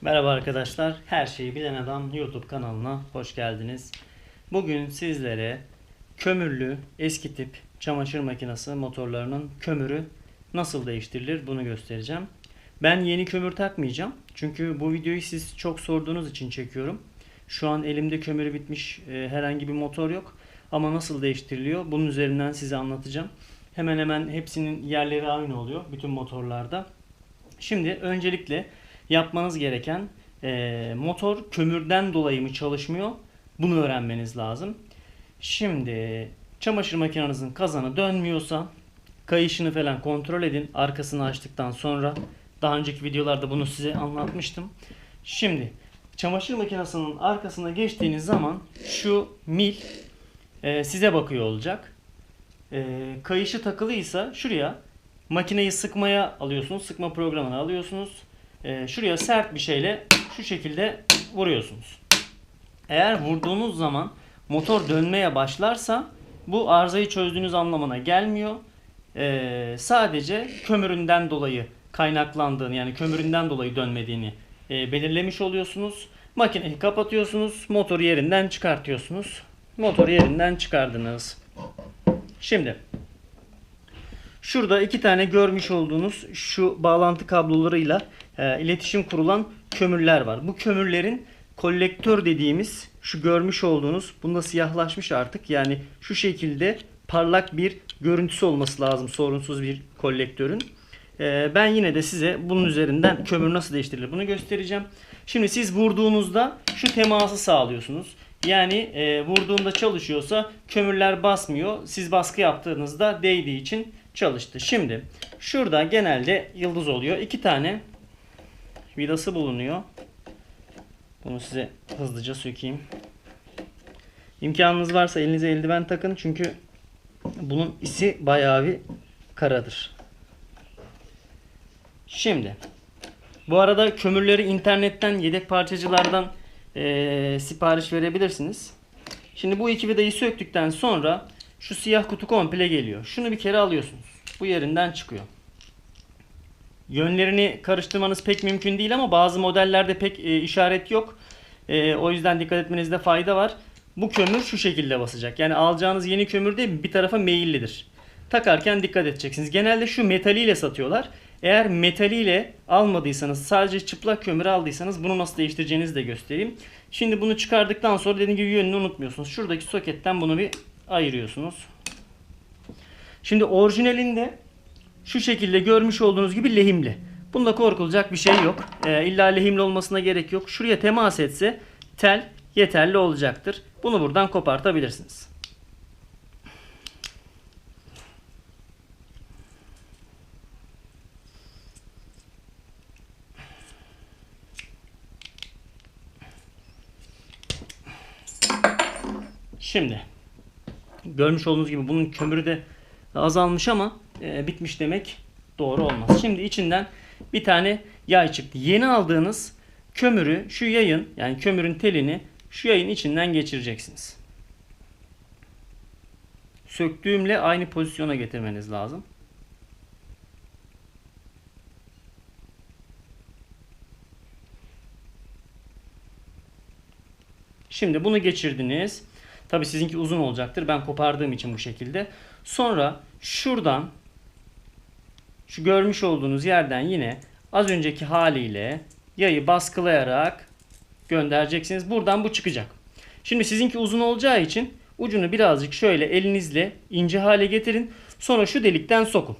Merhaba arkadaşlar. Her şeyi bilen adam YouTube kanalına hoş geldiniz. Bugün sizlere kömürlü eski tip çamaşır makinesi motorlarının kömürü nasıl değiştirilir bunu göstereceğim. Ben yeni kömür takmayacağım. Çünkü bu videoyu siz çok sorduğunuz için çekiyorum. Şu an elimde kömürü bitmiş e, herhangi bir motor yok. Ama nasıl değiştiriliyor bunun üzerinden size anlatacağım. Hemen hemen hepsinin yerleri aynı oluyor bütün motorlarda. Şimdi öncelikle yapmanız gereken e, motor kömürden dolayı mı çalışmıyor? Bunu öğrenmeniz lazım. Şimdi çamaşır makinenizin kazanı dönmüyorsa kayışını falan kontrol edin. Arkasını açtıktan sonra daha önceki videolarda bunu size anlatmıştım. Şimdi çamaşır makinesinin arkasına geçtiğiniz zaman şu mil e, size bakıyor olacak. E, kayışı takılıysa şuraya makineyi sıkmaya alıyorsunuz. Sıkma programını alıyorsunuz. Ee, şuraya sert bir şeyle şu şekilde vuruyorsunuz. Eğer vurduğunuz zaman motor dönmeye başlarsa bu arızayı çözdüğünüz anlamına gelmiyor. Ee, sadece kömüründen dolayı kaynaklandığını yani kömüründen dolayı dönmediğini e, belirlemiş oluyorsunuz. Makineyi kapatıyorsunuz. Motoru yerinden çıkartıyorsunuz. Motoru yerinden çıkardınız. Şimdi Şurada iki tane görmüş olduğunuz şu bağlantı kablolarıyla e, iletişim kurulan kömürler var. Bu kömürlerin kolektör dediğimiz şu görmüş olduğunuz bunda siyahlaşmış artık. Yani şu şekilde parlak bir görüntüsü olması lazım sorunsuz bir kolektörün. E, ben yine de size bunun üzerinden kömür nasıl değiştirilir bunu göstereceğim. Şimdi siz vurduğunuzda şu teması sağlıyorsunuz. Yani e, vurduğunda çalışıyorsa kömürler basmıyor. Siz baskı yaptığınızda değdiği için çalıştı. Şimdi şurada genelde yıldız oluyor. İki tane vidası bulunuyor. Bunu size hızlıca sökeyim. İmkanınız varsa elinize eldiven takın. Çünkü bunun isi bayağı bir karadır. Şimdi bu arada kömürleri internetten yedek parçacılardan eee, sipariş verebilirsiniz. Şimdi bu iki vidayı söktükten sonra şu siyah kutu komple geliyor. Şunu bir kere alıyorsunuz. Bu yerinden çıkıyor. Yönlerini karıştırmanız pek mümkün değil ama bazı modellerde pek e, işaret yok. E, o yüzden dikkat etmenizde fayda var. Bu kömür şu şekilde basacak. Yani alacağınız yeni kömür değil bir tarafa meyillidir. Takarken dikkat edeceksiniz. Genelde şu metaliyle satıyorlar. Eğer metaliyle almadıysanız sadece çıplak kömür aldıysanız bunu nasıl değiştireceğinizi de göstereyim. Şimdi bunu çıkardıktan sonra dediğim gibi yönünü unutmuyorsunuz. Şuradaki soketten bunu bir ayırıyorsunuz. Şimdi orijinalinde şu şekilde görmüş olduğunuz gibi lehimli. Bunda korkulacak bir şey yok. Ee, illa lehimli olmasına gerek yok. Şuraya temas etse tel yeterli olacaktır. Bunu buradan kopartabilirsiniz. Şimdi görmüş olduğunuz gibi bunun kömürü de azalmış ama e, bitmiş demek doğru olmaz. Şimdi içinden bir tane yay çıktı. Yeni aldığınız kömürü şu yayın yani kömürün telini şu yayın içinden geçireceksiniz. Söktüğümle aynı pozisyona getirmeniz lazım. Şimdi bunu geçirdiniz. Tabi sizinki uzun olacaktır. Ben kopardığım için bu şekilde. Sonra şuradan şu görmüş olduğunuz yerden yine az önceki haliyle yayı baskılayarak göndereceksiniz. Buradan bu çıkacak. Şimdi sizinki uzun olacağı için ucunu birazcık şöyle elinizle ince hale getirin. Sonra şu delikten sokun.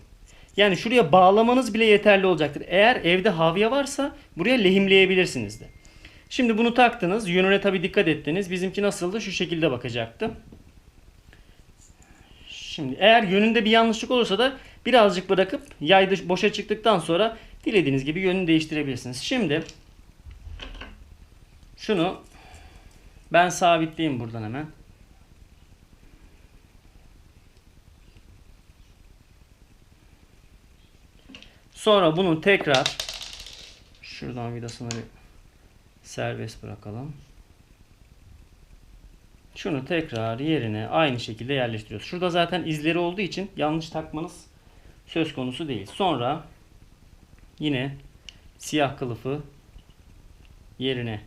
Yani şuraya bağlamanız bile yeterli olacaktır. Eğer evde havya varsa buraya lehimleyebilirsiniz de. Şimdi bunu taktınız. Yönüne tabi dikkat ettiniz. Bizimki nasıldı? Şu şekilde bakacaktı. Şimdi eğer yönünde bir yanlışlık olursa da birazcık bırakıp yay dış boşa çıktıktan sonra dilediğiniz gibi yönünü değiştirebilirsiniz. Şimdi şunu ben sabitleyeyim buradan hemen. Sonra bunu tekrar şuradan vidasını bir serbest bırakalım. Şunu tekrar yerine aynı şekilde yerleştiriyoruz. Şurada zaten izleri olduğu için yanlış takmanız söz konusu değil. Sonra yine siyah kılıfı yerine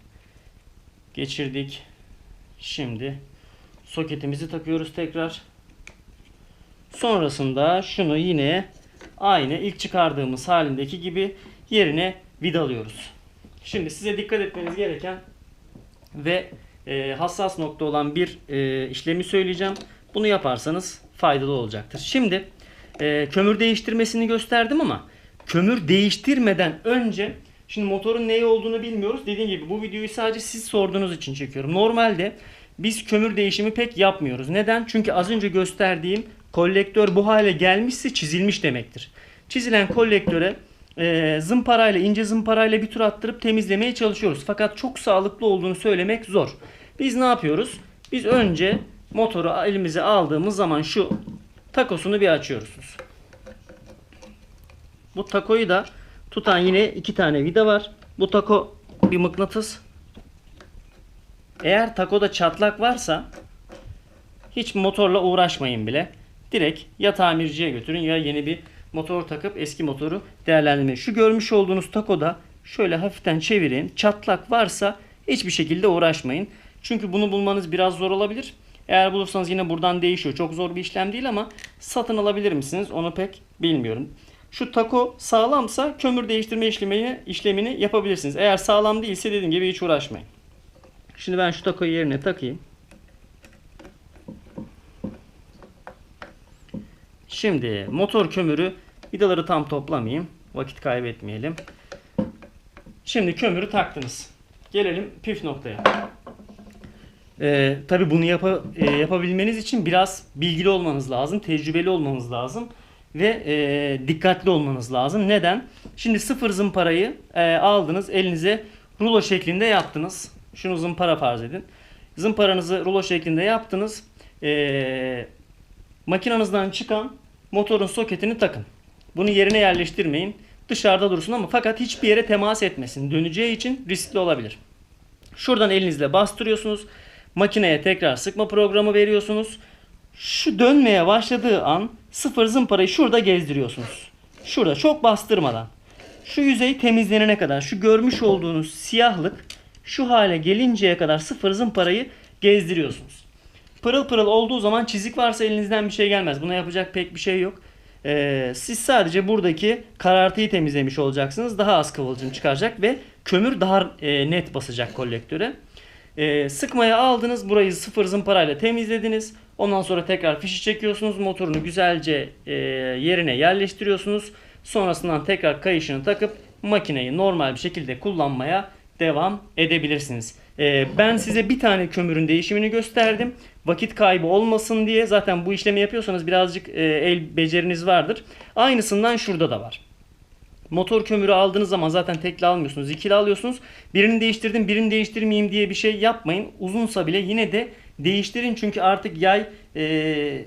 geçirdik. Şimdi soketimizi takıyoruz tekrar. Sonrasında şunu yine aynı ilk çıkardığımız halindeki gibi yerine vidalıyoruz. Şimdi size dikkat etmeniz gereken ve e, hassas nokta olan bir e, işlemi söyleyeceğim. Bunu yaparsanız faydalı olacaktır. Şimdi e, kömür değiştirmesini gösterdim ama kömür değiştirmeden önce şimdi motorun neyi olduğunu bilmiyoruz. Dediğim gibi bu videoyu sadece siz sorduğunuz için çekiyorum. Normalde biz kömür değişimi pek yapmıyoruz. Neden? Çünkü az önce gösterdiğim kolektör bu hale gelmişse çizilmiş demektir. Çizilen kolektöre e, zımparayla ince zımparayla bir tur attırıp temizlemeye çalışıyoruz. Fakat çok sağlıklı olduğunu söylemek zor. Biz ne yapıyoruz? Biz önce motoru elimize aldığımız zaman şu takosunu bir açıyoruz. Bu takoyu da tutan yine iki tane vida var. Bu tako bir mıknatıs. Eğer takoda çatlak varsa hiç motorla uğraşmayın bile. Direkt ya tamirciye götürün ya yeni bir motor takıp eski motoru değerlendirmeyin. Şu görmüş olduğunuz takoda şöyle hafiften çevirin. Çatlak varsa hiçbir şekilde uğraşmayın. Çünkü bunu bulmanız biraz zor olabilir. Eğer bulursanız yine buradan değişiyor. Çok zor bir işlem değil ama satın alabilir misiniz? Onu pek bilmiyorum. Şu tako sağlamsa kömür değiştirme işlemini, işlemini yapabilirsiniz. Eğer sağlam değilse dediğim gibi hiç uğraşmayın. Şimdi ben şu takoyu yerine takayım. Şimdi motor kömürü vidaları tam toplamayayım. Vakit kaybetmeyelim. Şimdi kömürü taktınız. Gelelim püf noktaya. Ee, Tabi bunu yapa- e, yapabilmeniz için biraz bilgili olmanız lazım, tecrübeli olmanız lazım ve e, dikkatli olmanız lazım. Neden? Şimdi sıfır zımparayı e, aldınız, elinize rulo şeklinde yaptınız. Şunu zımpara farz edin. Zımparanızı rulo şeklinde yaptınız. E, makinenizden çıkan motorun soketini takın. Bunu yerine yerleştirmeyin. Dışarıda dursun ama fakat hiçbir yere temas etmesin. Döneceği için riskli olabilir. Şuradan elinizle bastırıyorsunuz. Makineye tekrar sıkma programı veriyorsunuz. Şu dönmeye başladığı an sıfır zımparayı şurada gezdiriyorsunuz. Şurada çok bastırmadan. Şu yüzey temizlenene kadar şu görmüş olduğunuz siyahlık şu hale gelinceye kadar sıfır zımparayı gezdiriyorsunuz. Pırıl pırıl olduğu zaman çizik varsa elinizden bir şey gelmez. Buna yapacak pek bir şey yok. Ee, siz sadece buradaki karartıyı temizlemiş olacaksınız. Daha az kıvılcım çıkaracak ve kömür daha e, net basacak kolektöre. Ee, sıkmaya aldınız. Burayı sıfır zımparayla temizlediniz. Ondan sonra tekrar fişi çekiyorsunuz. Motorunu güzelce e, yerine yerleştiriyorsunuz. Sonrasından tekrar kayışını takıp makineyi normal bir şekilde kullanmaya devam edebilirsiniz. Ee, ben size bir tane kömürün değişimini gösterdim. Vakit kaybı olmasın diye zaten bu işlemi yapıyorsanız birazcık e, el beceriniz vardır. Aynısından şurada da var. Motor kömürü aldığınız zaman zaten tekli almıyorsunuz, ikili alıyorsunuz. Birini değiştirdim, birini değiştirmeyeyim diye bir şey yapmayın. Uzunsa bile yine de değiştirin çünkü artık yay e,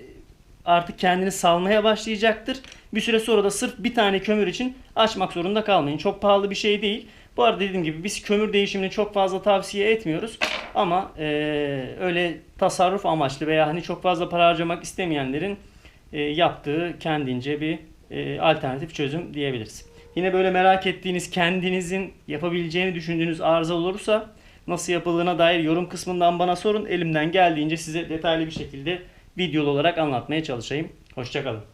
artık kendini salmaya başlayacaktır. Bir süre sonra da sırf bir tane kömür için açmak zorunda kalmayın. Çok pahalı bir şey değil. Bu arada dediğim gibi biz kömür değişimini çok fazla tavsiye etmiyoruz. Ama e, öyle tasarruf amaçlı veya hani çok fazla para harcamak istemeyenlerin e, yaptığı kendince bir e, alternatif çözüm diyebiliriz. Yine böyle merak ettiğiniz kendinizin yapabileceğini düşündüğünüz arıza olursa nasıl yapıldığına dair yorum kısmından bana sorun. Elimden geldiğince size detaylı bir şekilde videolu olarak anlatmaya çalışayım. Hoşçakalın.